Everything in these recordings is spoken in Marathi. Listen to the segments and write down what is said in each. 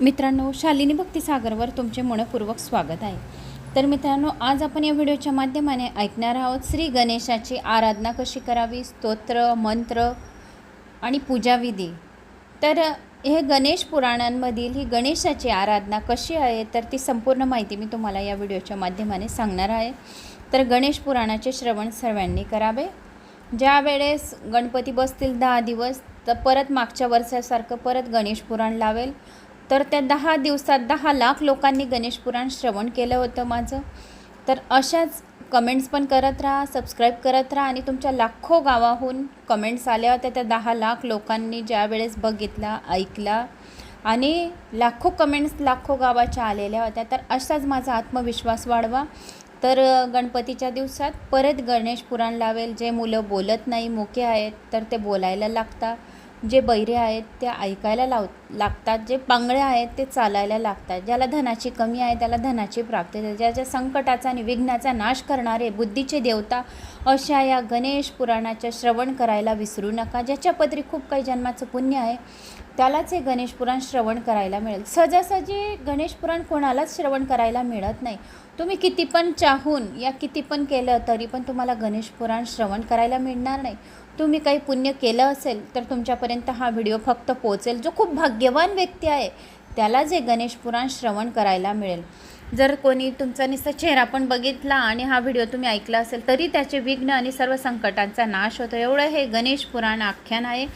मित्रांनो शालिनी भक्तिसागरवर तुमचे मनपूर्वक स्वागत आहे. तर मित्रांनो आज आपण या व्हिडिओच्या माध्यमाने ऐकणार आहोत श्री गणेशाची आराधना कशी करावी स्तोत्र मंत्र आणि पूजाविधी तर हे गणेश पुराणांमधील ही गणेशाची आराधना कशी आहे तर ती संपूर्ण माहिती मी तुम्हाला या व्हिडिओच्या माध्यमाने सांगणार आहे. तर गणेश पुराणाचे श्रवण सर्वांनी करावे. ज्या वेळेस गणपती बसतील दहा दिवस तर परत मागच्या वर्षासारखं परत गणेश पुराण लावेल. तर त्या दहा दिवसात दहा लाख लोकांनी गणेश पुराण श्रवण केलं होतं माझं. तर अशाच कमेंट्स पण करत राहा सबस्क्राईब करत राहा आणि तुमच्या लाखो गावाहून कमेंट्स आल्या होत्या. त्या दहा लाख लोकांनी ज्या वेळेस बघितला ऐकला आणि लाखो कमेंट्स लाखो गावाच्या आलेल्या होत्या. तर असाच माझा आत्मविश्वास वाढवा. तर गणपतीच्या दिवसात परत गणेश पुराण लावेल. जे मुलं बोलत नाही मोके आहेत तर ते बोलायला लागतात. जे बैरे आहेत ते ऐकायला लाव लागतात. जे पांगळे आहेत ते चालायला लागतात. ज्याला धनाची कमी आहे त्याला धनाची प्राप्ती होते. ज्याच्या संकटाचा आणि विघ्नाचा नाश करणारे बुद्धीचे देवता अशा या गणेश पुराणाचे श्रवण करायला विसरू नका. ज्याच्या पदरी खूप काही जन्माचं पुण्य आहे त्यालाच हे गणेश पुराण श्रवण करायला मिळेल. सहजासहजी गणेश पुराण कोणालाच श्रवण करायला मिळत नाही. तुम्ही किती पण चाहून या किती पण केलं तरी पण तुम्हाला गणेश पुराण श्रवण करायला मिळणार नाही. तुम्ही काही पुण्य केलं असेल तर तुमच्यापर्यंत हा व्हिडिओ फक्त पोहोचेल. जो खूप भाग्यवान व्यक्ती आहे त्याला जे गणेश पुराण श्रवण करायला मिळेल. जर कोणी तुमचा नुसता चेहरा पण बघितला आणि हा व्हिडिओ तुम्ही ऐकला असेल तरी त्याचे विघ्न आणि सर्व संकटांचा नाश होतो. एवढं हे गणेश पुराण आख्यान आहे.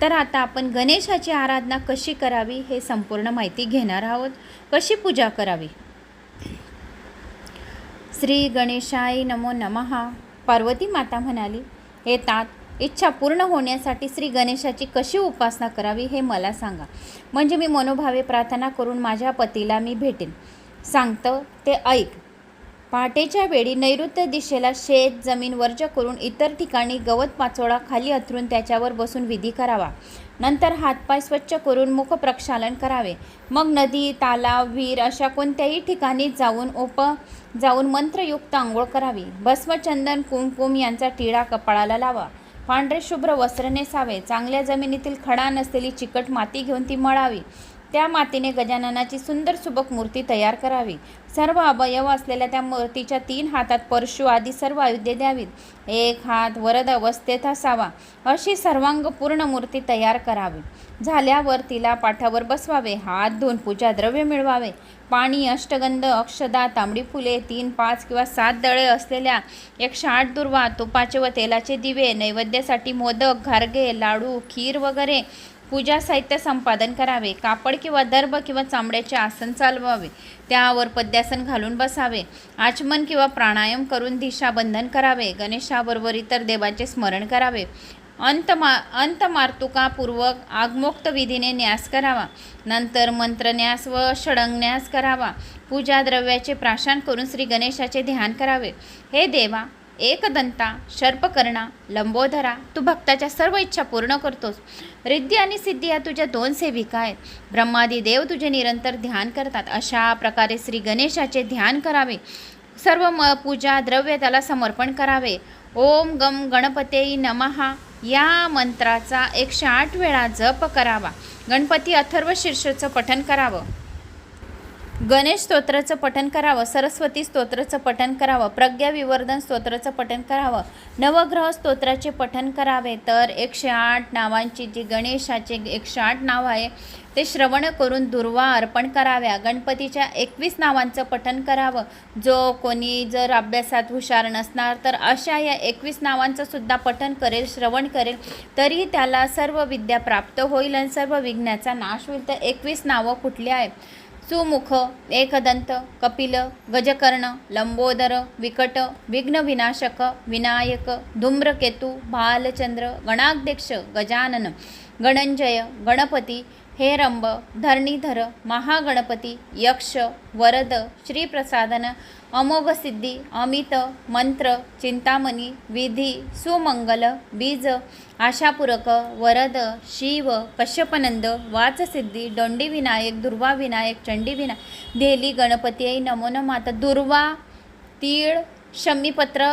तर आता आपण गणेशाची आराधना कशी करावी हे संपूर्ण माहिती घेणार आहोत. कशी पूजा करावी? श्री गणेशाय नमो नमहा पार्वती माता म्हणाली हे तात इच्छा पूर्ण होण्यासाठी श्री गणेशाची कशी उपासना करावी हे मला सांगा. म्हणजे मी मनोभावे प्रार्थना करून माझ्या पतीला मी भेटेन. सांगतं ते ऐक. पहाटेच्या वेळी नैऋत्य दिशेला शेत जमीन वर्ज करून इतर ठिकाणी गवत पाचोळा खाली अथरून त्याच्यावर बसून विधी करावा. नंतर हातपाय स्वच्छ करून मुख प्रक्षालन करावे. मग नदी तालाव विहीर अशा कोणत्याही ठिकाणी जाऊन ओप जाऊन मंत्रयुक्त आंघोळ करावी. भस्मचंदन कुमकुम यांचा टिळा कपाळाला लावा. पांढरे शुभ्र वस्त्र नेसावे. चांगल्या जमिनीतील खडा नसलेली चिकट माती घेऊन ती मळावी. त्या मातीने गजाननाची सुंदर सुबक मूर्ती तयार करावी. सर्व अवयव असलेल्या त्या मूर्तीच्या तीन हातात परशु आदी सर्व आयुध्य द्यावीत. एक हात वरद अवस्थेत असावा अशी सर्वांग पूर्ण मूर्ती तयार करावी. झाल्यावर तिला पाठावर बसवावे हात धुवून पूजा द्रव्य मिळवावे. पाणी अष्टगंध अक्षदा तांबडी फुले तीन पाच किंवा सात दळे असलेल्या एकशे आठ दुर्वा तुपाचे व तेलाचे दिवे नैवेद्यासाठी मोदक घारगे लाडू खीर वगैरे पूजा साहित्य संपादन करावे. कापड किंवा दर्भ किंवा चामड्याचे आसन चालवावे. त्यावर पद्यासन घालून बसावे. आचमन किंवा प्राणायाम करून दिशाबंधन करावे. गणेशाबरोबर इतर देवांचे स्मरण करावे. अंतमा अंतमार्तुकापूर्वक आगमोक्त विधीने न्यास करावा. नंतर मंत्रन्यास व षडंगन्यास करावा. पूजा द्रव्याचे प्राशन करून श्री गणेशाचे ध्यान करावे. हे देवा एकदंता सर्पकर्णा लंबोधरा तू भक्ताच्या सर्व इच्छा पूर्ण करतोस. रिद्धी आणि सिद्धी या तुझ्या दोन सेविका आहेत. ब्रह्मादी देव तुझे निरंतर ध्यान करतात. अशा प्रकारे श्री गणेशाचे ध्यान करावे. सर्व म पूजा द्रव्य त्याला समर्पण करावे. ओम गम गणपते नमहा. या मंत्राचा एकशे आठ वेळा जप करावा. गणपती अथर्व शीर्षचं पठन करावं. गणेश स्तोत्राचं पठन करावं सरस्वती स्तोत्राचं पठन करावं प्रज्ञाविवर्धन स्तोत्राचं पठन करावं नवग्रह स्तोत्राचे पठन करावे तर एकशे आठ नावांची जी गणेशाचे एकशे आठ नाव आहे ते श्रवण करून दुर्वा अर्पण कराव्या. गणपतीच्या एकवीस नावांचं पठन करावं. जो कोणी जर अभ्यासात हुशार नसणार तर अशा या एकवीस नावांचं सुद्धा पठन करेल श्रवण करेल तरी त्याला सर्व विद्या प्राप्त होईल आणि सर्व विघ्नाचा नाश होईल. तर एकवीस नावं कुठली आहेत? सुमुख एकदंत कपिल गजकर्ण लंबोदर विकट विघ्नविनाशक विनायक धूम्रकेतू भालचंद्र गणाध्यक्ष गजानन गणंजय गणपती हे रंब धरणीधर महागणपती यक्ष वरद श्रीप्रसादन अमोघ सिद्धी अमित मंत्र चिंतामणी विधी सुमंगल बीज आशापूरक वरद शिव कश्यपनंद वाचसिद्धी दंडी विनायक दुर्वा विनायक चंडी विनायक देली गणपती आई नमो नम. आता दुर्वा तीळ शमीपत्र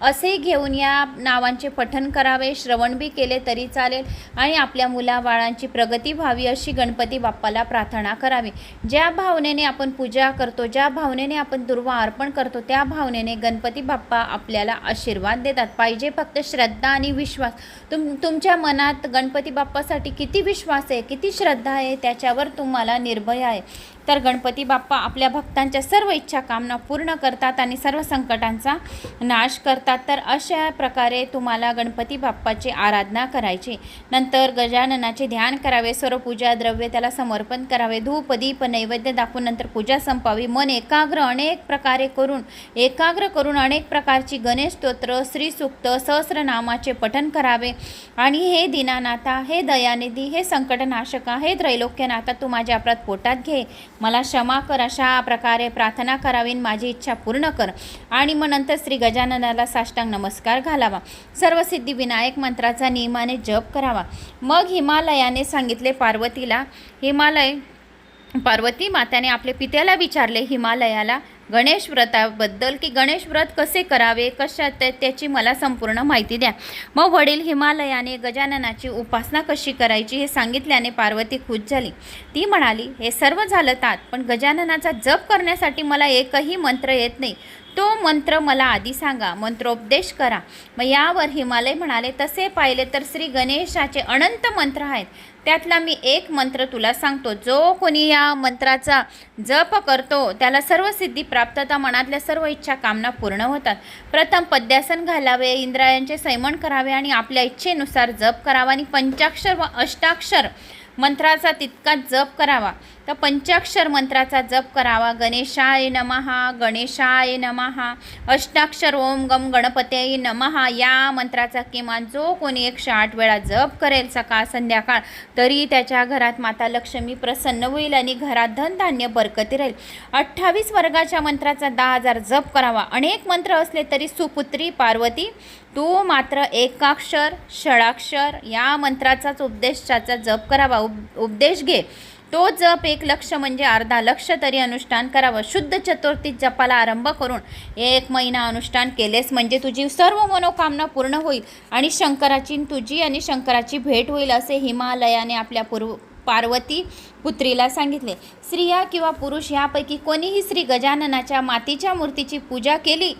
असे घेऊन या नावांचे पठन करावे श्रवण बी केले तरी चालेल आणि आपल्या मुलाबाळांची प्रगती व्हावी अशी गणपती बाप्पाला प्रार्थना करावी. ज्या भावनेने आपण पूजा करतो ज्या भावनेने आपण दुर्वा अर्पण करतो त्या भावनेने गणपती बाप्पा आपल्याला आशीर्वाद देतात. पाहिजे फक्त श्रद्धा आणि विश्वास. तुम तुमच्या मनात गणपती बाप्पासाठी किती विश्वास आहे किती श्रद्धा आहे त्याच्यावर तुम्हाला निर्भय आहे. तर गणपती बाप्पा आपल्या भक्तांच्या सर्व इच्छा कामना पूर्ण करतात आणि सर्व संकटांचा नाश करतात. तर अशा प्रकारे तुम्हाला गणपती बाप्पाची आराधना करायची. नंतर गजाननाचे ध्यान करावे सर्व पूजा द्रव्य त्याला समर्पण करावे धूप दीप नैवेद्य दाखवून नंतर पूजा संपावी. मन एकाग्र अनेक प्रकारे करून एकाग्र करून अनेक प्रकारची गणेश स्तोत्र श्रीसूक्त सहस्रनामाचे पठन करावे. आणि हे दिनानाथा हे दयानिधी हे संकटनाशका हे त्रैलोक्यनाथा तू माझ्या अपराध पोटात घे. मला क्षमा कर अशा प्रकारे प्रार्थना करावी माझी इच्छा पूर्ण कर. आणि मग नंतर श्री गजाननाला साष्टांग नमस्कार घालावा. सर्व सिद्धी विनायक मंत्राचा नियमाने जप करावा. मग हिमालयाने सांगितले पार्वतीला हिमालय पार्वती मात्याने आपल्या पित्याला विचारले हिमालयाला गणेश व्रताबद्दल की गणेश व्रत कसे करावे कशा ते त्याची मला संपूर्ण माहिती द्या. मग वडील हिमालयाने गजाननाची उपासना कशी करायची हे सांगितल्याने पार्वती खुश झाली. ती म्हणाली हे सर्व झालं तात पण गजाननाचा जप करण्यासाठी मला एकही मंत्र येत नाही. तो मंत्र मला आधी सांगा मंत्रोपदेश करा. मग यावर हिमालय म्हणाले तसे पाहिले तर श्री गणेशाचे अनंत मंत्र आहेत. त्यातला मी एक मंत्र तुला सांगतो. जो कोणी या मंत्राचा जप करतो त्याला सर्व सिद्धी प्राप्तता मनातल्या सर्व इच्छा कामना पूर्ण होतात. प्रथम पद्यासन घालावे इंद्रायांचे सैमन करावे आणि आपल्या इच्छेनुसार जप करावा आणि पंचाक्षर व अष्टाक्षर मंत्राचा तितकाच जप करावा. तर पंचाक्षर मंत्राचा जप करावा. गणेशाय नमहा गणेशाय नमहा. अष्टाक्षर ओम गम गणपते नमहा. या मंत्राचा किमान जो कोणी एकशे आठ वेळा जप करेल सकाळ संध्याकाळ तरी त्याच्या घरात माता लक्ष्मी प्रसन्न होईल आणि घरात धनधान्य बरकती राहील. अठ्ठावीस वर्गाच्या मंत्राचा दहा हजार जप करावा. अनेक मंत्र असले तरी सुपुत्री पार्वती तू मात्र एकाक्षर षडाक्षर या मंत्राचाच उपदेशाचा जप करावा. उप उपदेश घे. तो जप एक लक्ष म्हणजे अर्धा लक्ष तरी अनुष्ठान करावं. शुद्ध चतुर्थी जपाला आरंभ करून एक महिना अनुष्ठान केलेस म्हणजे तुझी सर्व मनोकामना पूर्ण होईल आणि शंकराची तुझी आणि शंकराची भेट होईल असे हिमालयाने आपल्या पूर्व पार्वती पुत्रीला सांगितले. स्त्रिया किंवा पुरुष यापैकी कोणीही श्री गजाननाच्या मातीच्या मूर्तीची पूजा केली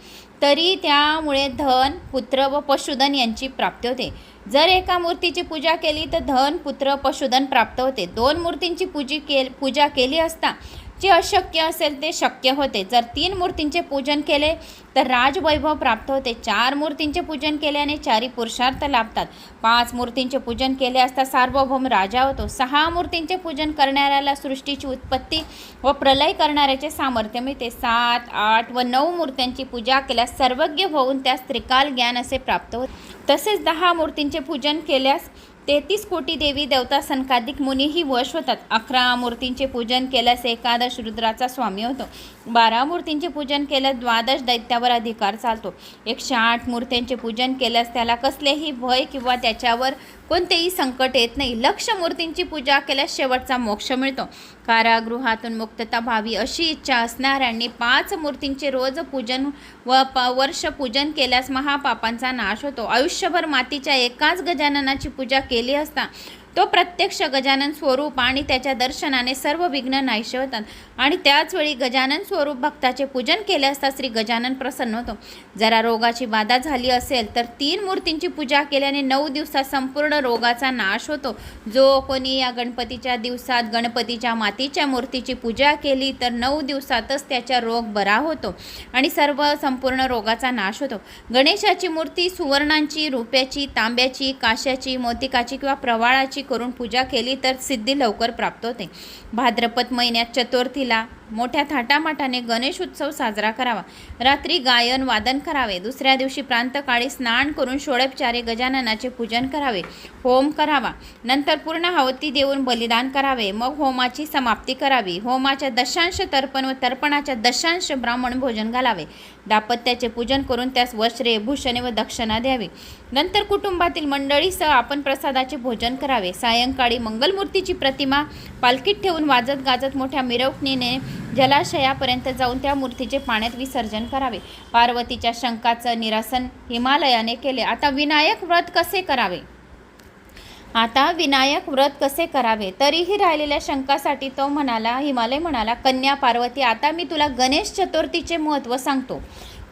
तरी त्यामुळे धन पुत्र व पशुधन यांची प्राप्ती होते. जर एका मूर्तीची पूजा केली तर धन पुत्र पशुधन प्राप्त होते. दोन मूर्तींची पूजी के पूजा केली असता जे अशक्य असेल ते शक्य होते. जर तीन मूर्तींचे पूजन केले तर राजवैभव प्राप्त होते. चार मूर्तींचे पूजन केल्याने चारी पुरुषार्थ लाभतात. पाच मूर्तींचे पूजन केले असता सार्वभौम राजा होतो. सहा मूर्तींचे पूजन करणाऱ्याला सृष्टीची उत्पत्ती व प्रलय करणाऱ्याचे सामर्थ्य मिळते. सात आठ व नऊ मूर्त्यांची पूजा केल्यास सर्वज्ञ होऊन त्यास त्रिकाल ज्ञान असे प्राप्त होते. तसेच दहा मूर्तींचे पूजन केल्यास तेहतीस कोटी देवी देवता सनकाधिक मुनीही वश होतात. अकरा मूर्तींचे पूजन केल्यास एकादश रुद्राचा स्वामी होतो. बारा मूर्तींचे पूजन केल्यास द्वादश दैत्यावर अधिकार चालतो. एकशे आठ मूर्तींचे पूजन केल्यास त्याला कसलेही भय किंवा त्याच्यावर कोणतेही संकट येत नाही. लक्ष मूर्तींची पूजा केल्यास शेवटचा मोक्ष मिळतो. कारागृहातून मुक्तता व्हावी अशी इच्छा असणाऱ्यांनी पाच मूर्तींचे रोज पूजन व प वर्ष पूजन केल्यास महापापांचा नाश होतो. आयुष्यभर मातीच्या एकाच गजाननाची पूजा केली असता तो प्रत्यक्ष गजानन स्वरूप आणि त्याच्या दर्शनाने सर्व विघ्न नाहीसे होतात. आणि त्याचवेळी गजानन स्वरूप भक्ताचे पूजन केले असता श्री गजानन प्रसन्न होतो. जरा रोगाची बाधा झाली असेल तर तीन मूर्तींची पूजा केल्याने नऊ दिवसात संपूर्ण रोगाचा नाश होतो. जो कोणी या गणपतीच्या दिवसात गणपतीच्या मातीच्या मूर्तीची पूजा केली तर नऊ दिवसातच त्याचा रोग बरा होतो आणि सर्व संपूर्ण रोगाचा नाश होतो. गणेशाची मूर्ती सुवर्णांची रुप्याची तांब्याची काश्याची मोतिकाची किंवा प्रवाळाची करून पूजा केली तर सिद्धी लवकर प्राप्त होते. भाद्रपद महिन्यात चतुर्थीला मोठ्या थाटामाटाने गणेश उत्सव साजरा करावा. रात्री गायन वादन करावे. दुसऱ्या दिवशी प्रांतकाळी स्नान करून षोडोपचारे गजाननाचे पूजन करावे. होम करावा. नंतर पूर्ण आहुती देऊन बलिदान करावे. मग होमाची समाप्ती करावी. होमाच्या दशांश तर्पण व तर्पणाच्या दशांश ब्राह्मण भोजन घालावे. दापत्याचे पूजन करून त्यास वस्त्रे भूषणे व दक्षिणा द्यावी. नंतर कुटुंबातील मंडळीसह आपण प्रसादाचे भोजन करावे. सायंकाळी मंगलमूर्तीची प्रतिमा पालखीत ठेवून वाजत गाजत मोठ्या मिरवणुकीने जलाशयापर्यंत जाऊन त्या मूर्तीचे पाण्यात विसर्जन करावे. पार्वतीच्या शंकाचं निरासन हिमालयाने केले. आता विनायक व्रत कसे करावे? आता विनायक व्रत कसे करावे? तरीही राहिलेल्या शंकासाठी तो म्हणाला हिमालय म्हणाला कन्या पार्वती आता मी तुला गणेश चतुर्थीचे महत्त्व सांगतो.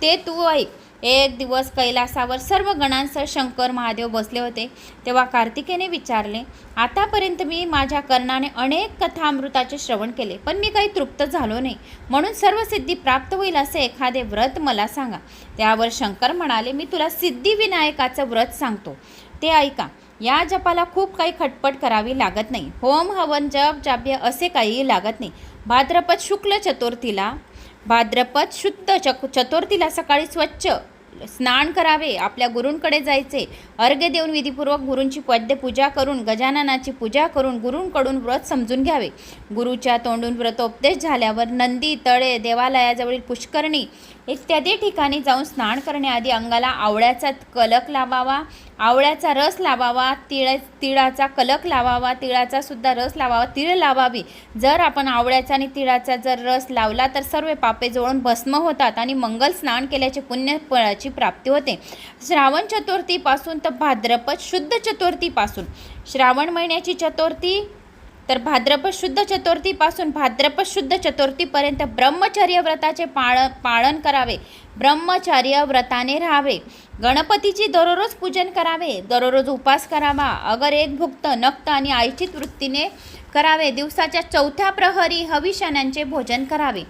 ते तू ऐक. एक दिवस कैलासावर सर्व गणांसह शंकर महादेव बसले होते. तेव्हा कार्तिकेने विचारले आतापर्यंत मी माझ्या कर्णाने अनेक कथामृताचे श्रवण केले पण मी काही तृप्त झालो नाही. म्हणून सर्व सिद्धी प्राप्त होईल असे एखादे व्रत मला सांगा. त्यावर शंकर म्हणाले मी तुला सिद्धिविनायकाचं व्रत सांगतो. ते ऐका या जपाला खूप काही खटपट करावी लागत नाही. होम हवन जप जाप्य असे काहीही लागत नाही. भाद्रपद शुक्ल चतुर्थीला भाद्रपद शुद्ध चक चतुर्थीला सकाळी स्वच्छ स्नान करावे आपल्या गुरूंकडे जायचे. अर्घ्य देऊन विधीपूर्वक गुरूंची पद्य पूजा करून गजाननाची पूजा करून गुरूंकडून व्रत समजून घ्यावे. गुरुच्या तोंडून व्रतोपदेश झाल्यावर नंदी तळे देवालयाजवळील पुष्करणी इत्यादी ठिकाणी जाऊन स्नान करण्याआधी अंगाला आवळ्याचा कलक लावावा आवळ्याचा रस लावावा तिळ तिळाचा कलक लावावा तिळाचा सुद्धा रस लावावा तिळ लावावी. जर आपण आवळ्याचा आणि तिळाचा जर रस लावला तर सर्व पापे जवळून भस्म होतात आणि मंगल स्नान केल्याचे पुण्यफळाची प्राप्ती होते. श्रावण चतुर्थीपासून तर भाद्रपद शुद्ध चतुर्थीपासून. श्रावण महिन्याची चतुर्थी तर भाद्रपद शुद्ध चतुर्थीपासून भाद्रपद शुद्ध चतुर्थीपर्यंत ब्रह्मचर्य व्रताचे पाळ पाळन करावे. ब्रह्मचर्य व्रताने राहावे. गणपतीची दररोज पूजन करावे. दररोज उपास करावा. अगर एक भुक्त नक्त आणि ऐच्छिक वृत्तीने करावे दिवसाच्या चौथ्या प्रहरी हविषणांचे भोजन करावे.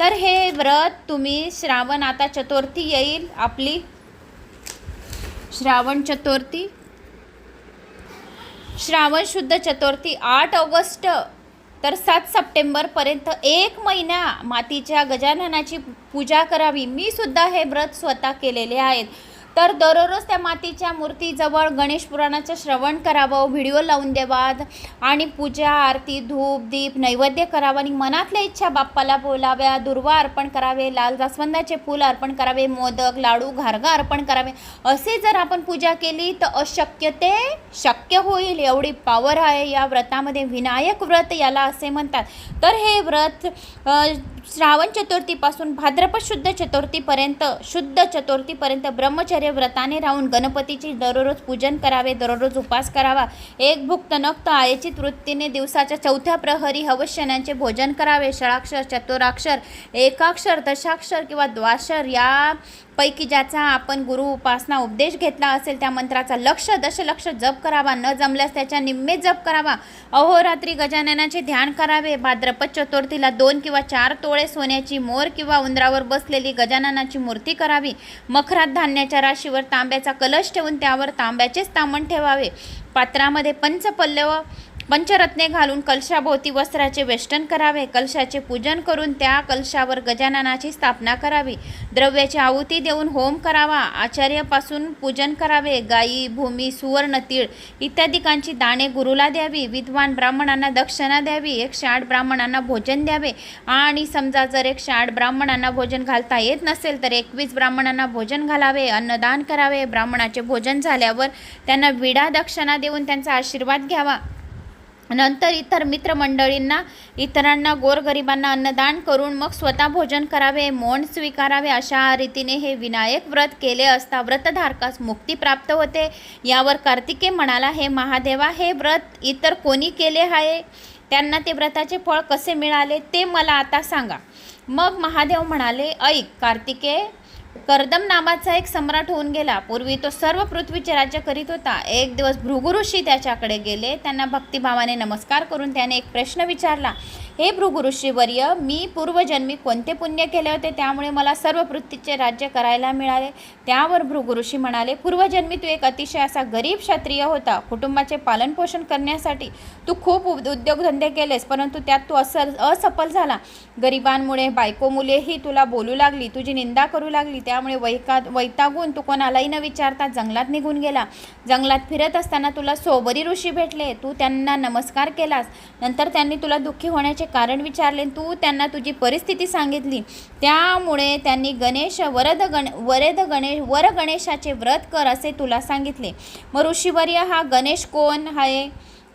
तर हे व्रत तुम्ही श्रावण आता चतुर्थी येईल आपली. श्रावण चतुर्थी. श्रावण शुद्ध चतुर्थी आठ ऑगस्ट तर सात सप्टेंबरपर्यंत एक महिना मातीच्या गजाननाची पूजा करावी. मी सुद्धा हे व्रत स्वतः केलेले आहेत. तर दररोज त्या मातीच्या मूर्तीजवळ गणेश पुराणाचं श्रवण करावं व्हिडिओ लावून द्यावा आणि पूजा आरती धूप दीप नैवेद्य करावं आणि मनातल्या इच्छा बाप्पाला बोलाव्या दुर्वा अर्पण करावे लाल जास्वंदाचे फूल अर्पण करावे मोदक लाडू घारगा अर्पण करावे असे जर आपण पूजा केली तर अशक्य ते शक्य होईल एवढी पॉवर आहे या व्रतामध्ये. विनायक व्रत याला असे म्हणतात. तर हे व्रत श्रावण चतुर्थीपासून भाद्रपद शुद्ध चतुर्थीपर्यंत शुद्ध चतुर्थीपर्यंत ब्रह्मचर्य व्रताने राहून गणपतीची दररोज पूजन करावे दररोज उपास करावा एक भुक्त नक्त आयचित वृत्तीने दिवसाच्या चौथ्या प्रहरी हवश्यनांचे भोजन करावे षडाक्षर चतुराक्षर एकाक्षर दशाक्षर किंवा द्वाक्षर या पैकी ज्याचा आपण गुरु उपासना उपदेश घेतला असेल त्या मंत्राचा लक्ष दशलक्ष जप करावा न जमल्यास त्याच्या निम्मे जप करावा. अहोरात्री गजाननाचे ध्यान करावे. भाद्रपद चतुर्थीला दोन किंवा चार तोळे सोन्याची मोर किंवा उंदरावर बसलेली गजाननाची मूर्ती करावी. मखरात धान्याच्या राशीवर तांब्याचा कलश ठेवून त्यावर तांब्याचेच तामण ठेवावे. पात्रामध्ये पंचपल्लव पंचरत्ने घालून कलशाभोवती वस्त्राचे वेष्टन करावे. कलशाचे पूजन करून त्या कलशावर गजाननाची स्थापना करावी. द्रव्याची आहुती देऊन होम करावा. आचार्यापासून पूजन करावे. गायी भूमी सुवर्ण तीळ इत्यादिकांची दाणे गुरुला द्यावी. विद्वान ब्राह्मणांना दक्षिणा द्यावी. एकशे आठ ब्राह्मणांना भोजन द्यावे. आणि समजा जर एकशे आठ ब्राह्मणांना भोजन घालता येत नसेल तर एकवीस ब्राह्मणांना भोजन घालावे अन्नदान करावे. ब्राह्मणाचे भोजन झाल्यावर त्यांना विडा दक्षिणा देऊन त्यांचा आशीर्वाद घ्यावा. नंतर इतर मित्रमंडळींना इतरांना गोरगरिबांना अन्नदान करून मग स्वतः भोजन करावे मौन स्वीकारावे अशा रीतीने हे विनायक व्रत केले असता व्रतधारकास मुक्ती प्राप्त होते. यावर कार्तिके म्हणाला हे महादेवा हे व्रत इतर कोणी केले आहे? त्यांना ते व्रताचे फळ कसे मिळाले ते मला आता सांगा. मग महादेव म्हणाले ऐक कार्तिके कर्दम नावाचा एक सम्राट होऊन गेला. पूर्वी तो सर्व पृथ्वीचे राज्य करीत होता. एक दिवस भृगु ऋषी त्याच्याकडे गेले. त्यांना भक्तिभावाने नमस्कार करून त्याने एक प्रश्न विचारला हे भृगु ऋषीवर्य मी पूर्वजन्मी कोणते पुण्य केले होते त्यामुळे मला सर्व पृथ्वीचे राज्य करायला मिळाले. त्यावर भृगुऋषी म्हणाले पूर्वजन्मी तू एक अतिशय असा गरीब क्षत्रिय होता. कुटुंबाचे पालनपोषण करण्यासाठी तू खूप उद- उद्योगधंदे केलेस परंतु त्यात तू असं असफल झाला. गरिबांमुळे बायको मुलेही तुला बोलू लागली तुझी निंदा करू लागली त्यामुळे वैका वैतागून तू कोणालाही न विचारता जंगलात निघून गेला. जंगलात फिरत असताना तुला सोबरी ऋषी भेटले. तू त्यांना नमस्कार केलास. नंतर त्यांनी तुला दुःखी होण्याचे कारण विचारले तू त्यांना तुझी परिस्थिती सांगितली. त्यामुळे त्यांनी गणेश वरद गण वरद गणेश वर गणेशाचे व्रत कर असे तुला सांगितले. मग ऋषिवर्य हा गणेश कोण आहे?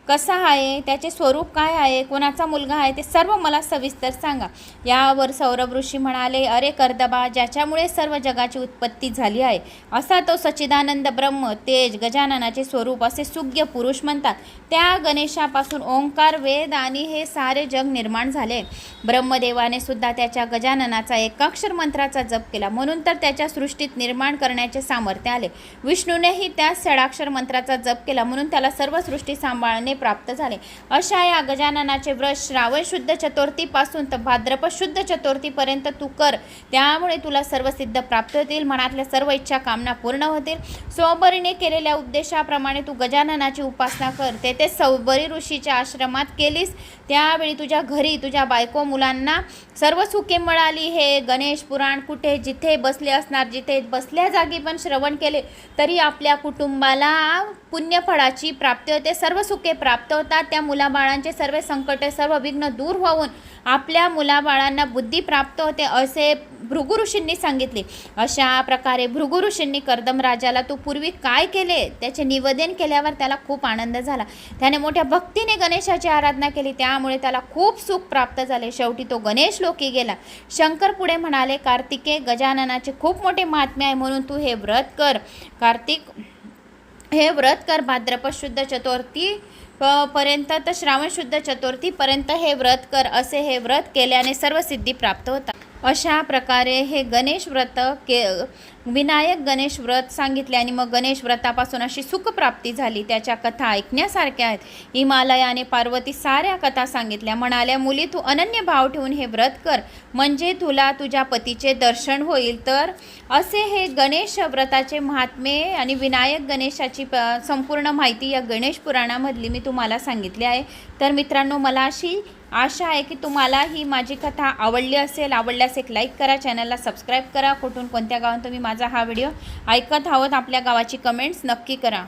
कसा आहे त्याचे स्वरूप काय आहे कोणाचा मुलगा आहे ते सर्व मला सविस्तर सांगा. यावर सौरभ ऋषी म्हणाले अरे कर्दबा ज्याच्यामुळे सर्व जगाची उत्पत्ती झाली आहे असा तो सच्चिदानंद ब्रह्म तेज गजाननाचे स्वरूप असे सुज्ञ पुरुष म्हणतात. त्या गणेशापासून ओंकार वेद आणि हे सारे जग निर्माण झाले. ब्रह्मदेवाने सुद्धा त्याच्या गजाननाचा एकाक्षर मंत्राचा जप केला. म्हणून तर त्याच्या सृष्टीत निर्माण करण्याचे सामर्थ्य आले. विष्णूनेही त्या षडाक्षर मंत्राचा जप केला. म्हणून त्याला सर्व सृष्टी सांभाळणे प्राप्त झाले. अशा या गजाननाचे व्रत श्रावण शुद्ध चतुर्थीपासून तर भाद्रपद शुद्ध चतुर्थीपर्यंत तू कर. त्यामुळे तुला सर्व सिद्ध प्राप्त होतील. मनातल्या सर्व इच्छा कामना पूर्ण होतील. सोबरीने केलेल्या उद्देशाप्रमाणे तू गजाननाची उपासना कर. तेथे सौबरी ऋषीच्या आश्रमात केलीस. त्यावेळी तुझ्या घरी तुझ्या बायको मुलांना सर्व सुखे मिळाली. हे गणेश पुराण कुठे जिथे बसले असणार जिथे बसल्या जागी पण श्रवण केले तरी आपल्या कुटुंबाला पुण्यफळाची प्राप्ती होते सर्व सुखे प्राप्त होतात. त्या मुलाबाळांचे सर्व संकटे सर्व विघ्न दूर होऊन आपल्या मुलाबाळांना बुद्धी प्राप्त होते असे भृगुऋषींनी सांगितले. अशा प्रकारे भृगु ऋषींनी कर्दम राजाला तू पूर्वी काय केले? त्याचे निवेदन केल्यावर त्याला खूप आनंद झाला. त्याने मोठ्या भक्तीने गणेशाची आराधना केली. त्यामुळे त्याला खूप सुख प्राप्त झाले. शेवटी तो गणेश लोकी गेला. शंकर पुढे म्हणाले कार्तिके गजाननाचे खूप मोठे महात्म्य आहे. म्हणून तू हे व्रत कर. कार्तिक हे व्रत कर भाद्रपद शुद्ध चतुर्थी प- पर्यंत तर श्रावण शुद्ध चतुर्थीपर्यंत हे व्रत कर असे हे व्रत केल्याने सर्व सिद्धी प्राप्त होतात. अशा प्रकारे हे गणेश व्रत के विनायक गणेश व्रत सांगितले आणि मग गणेश व्रतापासून अशी सुखप्राप्ती झाली. त्याच्या कथा ऐकण्यासारख्या आहेत. हिमालयाने पार्वती साऱ्या कथा सांगितल्या. म्हणाल्या मुली तू अनन्य भाव ठेवून हे व्रत कर. म्हणजे तुला तुझ्या पतीचे दर्शन होईल तर? असे हे गणेश व्रताचे महात्मे आणि विनायक गणेशाची प संपूर्ण माहिती या गणेश पुराणामधली मी तुम्हाला सांगितली आहे. तर मित्रांनो मला अशी आशा आहे की तुम्हाला ही माझी कथा आवडली असेल आवडल्यास एक लाईक करा चॅनलला सबस्क्राईब करा. कुठून कोणत्या गावात तुम्ही माझा हा व्हिडिओ ऐकत आहोत आपल्या गावाची कमेंट्स नक्की करा.